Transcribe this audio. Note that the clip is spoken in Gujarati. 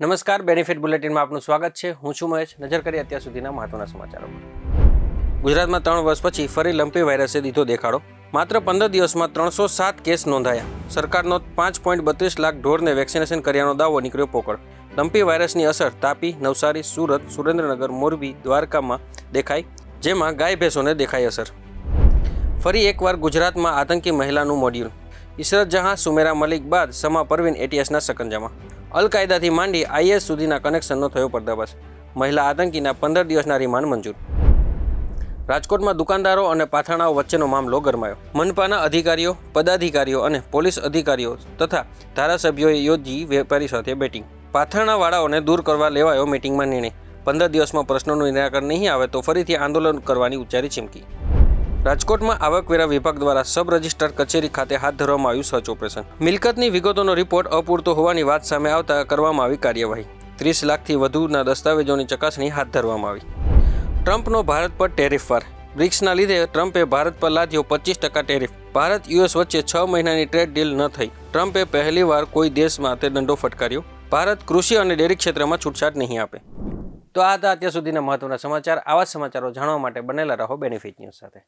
નમસ્કાર બેનિફિટ બુલેટિનમાં આપનું સ્વાગત છે. હું છું મહેશ. નજર કરીએ અત્યાર સુધીના મહત્વના સમાચારો ગુજરાતમાં ત્રણ વર્ષ પછી ફરી લંપી વાયરસે દીધો દેખાડો. માત્ર પંદર દિવસમાં ત્રણસો સાત કેસ નોંધાયા. સરકારનો પાંચ પોઈન્ટ બત્રીસ લાખ ઢોરને વેક્સિનેશન કર્યાનો દાવો નીકળ્યો પોકળ. લંપી વાયરસની અસર તાપી, નવસારી, સુરત, સુરેન્દ્રનગર, મોરબી, દ્વારકામાં દેખાઈ, જેમાં ગાય ભેંસોને દેખાઈ અસર. ફરી એકવાર ગુજરાતમાં આતંકી મહિલાનું મોડ્યુલ. ઇશરત જહાં, સુમેરા મલિક બાદ સમા પરવીન એટીએસના સકંજામાં. અલ કાયદાથી માંડી આઈએસ સુધીના કનેક્શનનો થયો પર્દાફાશ. મહિલા આતંકીના પંદર દિવસના રિમાન્ડ મંજૂર. રાજકોટમાં દુકાનદારો અને પાથાણાઓ વચ્ચેનો મામલો ગરમાયો. મનપાના અધિકારીઓ, પદાધિકારીઓ અને પોલીસ અધિકારીઓ તથા ધારાસભ્યોએ યોજી વેપારી સાથે બેટિંગ. પાથાણાવાળાઓને દૂર કરવા લેવાયો મિટિંગમાં નિર્ણય. પંદર દિવસમાં પ્રશ્નોનું નિરાકરણ નહીં આવે તો ફરીથી આંદોલન કરવાની ઉચ્ચારી ચીમકી. રાજકોટમાં આવકવેરા વિભાગ દ્વારા સબ રજિસ્ટ્રાર કચેરી ખાતે હાથ ધરવામાં આવ્યું સર્ચ ઓપરેશન. મિલકતની વિગતોનો રિપોર્ટ અપૂરતો હોવાની વાત સામે આવતા કરવામાં આવી કાર્યવાહી. ત્રીસ લાખથી વધુના દસ્તાવેજોની ચકાસણી હાથ ધરવામાં આવી. ટ્રમ્પનો ભારત પર ટેરિફ વાર. બ્રિક્સના લીધે ટ્રમ્પે ભારત પર લાદ્યો પચીસ ટકા ટેરિફ. ભારત, યુએસ વચ્ચે છ મહિનાની ટ્રેડ ડીલ ન થઈ. ટ્રમ્પે પહેલીવાર કોઈ દેશ માટે દંડો ફટકાર્યો. ભારત કૃષિ અને ડેરી ક્ષેત્રમાં છૂટછાટ નહીં આપે. તો આ હતા અત્યાર સુધીના મહત્વના સમાચાર. આવા સમાચારો જાણવા માટે બનેલા રહો બેનિફિટ ન્યૂઝ સાથે.